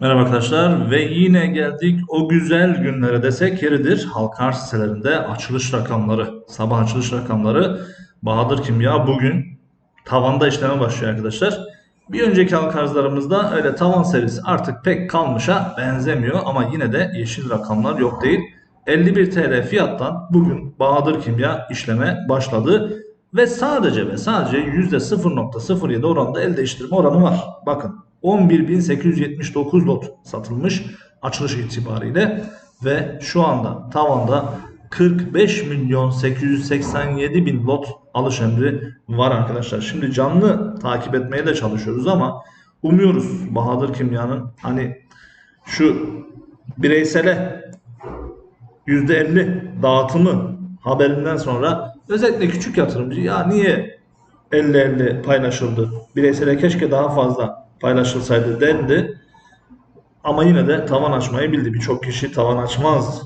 Merhaba arkadaşlar ve yine geldik o güzel günlere desek yeridir. Halka arz sitelerinde açılış rakamları, sabah açılış rakamları Bahadır Kimya bugün tavanda işleme başlıyor arkadaşlar. Bir önceki halka arzlarımızda öyle tavan serisi artık pek kalmışa benzemiyor ama yine de yeşil rakamlar yok değil. 51 TL fiyattan bugün Bahadır Kimya işleme başladı ve sadece ve sadece %0.07 oranında el değiştirme oranı var. Bakın 11.879 lot satılmış açılış itibariyle ve şu anda tavanda 45 milyon 887 bin lot alış emri var arkadaşlar. Şimdi canlı takip etmeye de çalışıyoruz ama umuyoruz Bahadır Kimya'nın hani şu bireysele %50 dağıtımı haberinden sonra özellikle küçük yatırımcı ya niye 50-50 paylaşıldı? Bireysele keşke daha fazla paylaşılsaydı dendi. Ama yine de tavan açmayı bildi. Birçok kişi tavan açmaz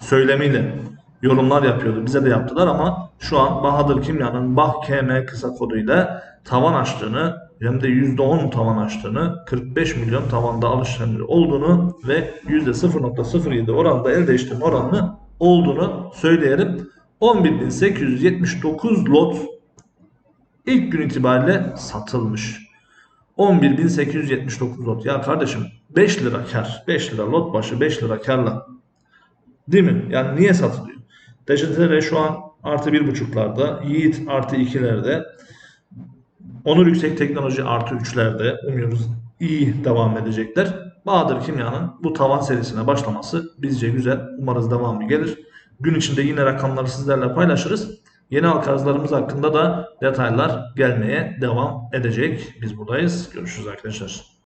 söylemiyle yorumlar yapıyordu. Bize de yaptılar ama şu an Bahadır Kimya'nın BAHKM kısa koduyla tavan açtığını hem de %10 tavan açtığını, 45 milyon tavanda alış emri olduğunu ve %0.07 oranda el değiştirme oranını olduğunu söyleyelim. 11.879 lot ilk gün itibariyle satılmış. 11.879 lot. Ya kardeşim 5 lira kar. 5 lira lot başı 5 lira karla. Değil mi? Yani niye satılıyor? DJTR şu an artı 1.5'larda. Yiğit artı 2'lerde. Onur Yüksek Teknoloji artı 3'lerde. Umuyoruz iyi devam edecekler. Bahadır Kimya'nın bu tavan serisine başlaması bizce güzel. Umarız devamı gelir. Gün içinde yine rakamları sizlerle paylaşırız. Yeni halka arzlarımız hakkında da detaylar gelmeye devam edecek. Biz buradayız. Görüşürüz arkadaşlar.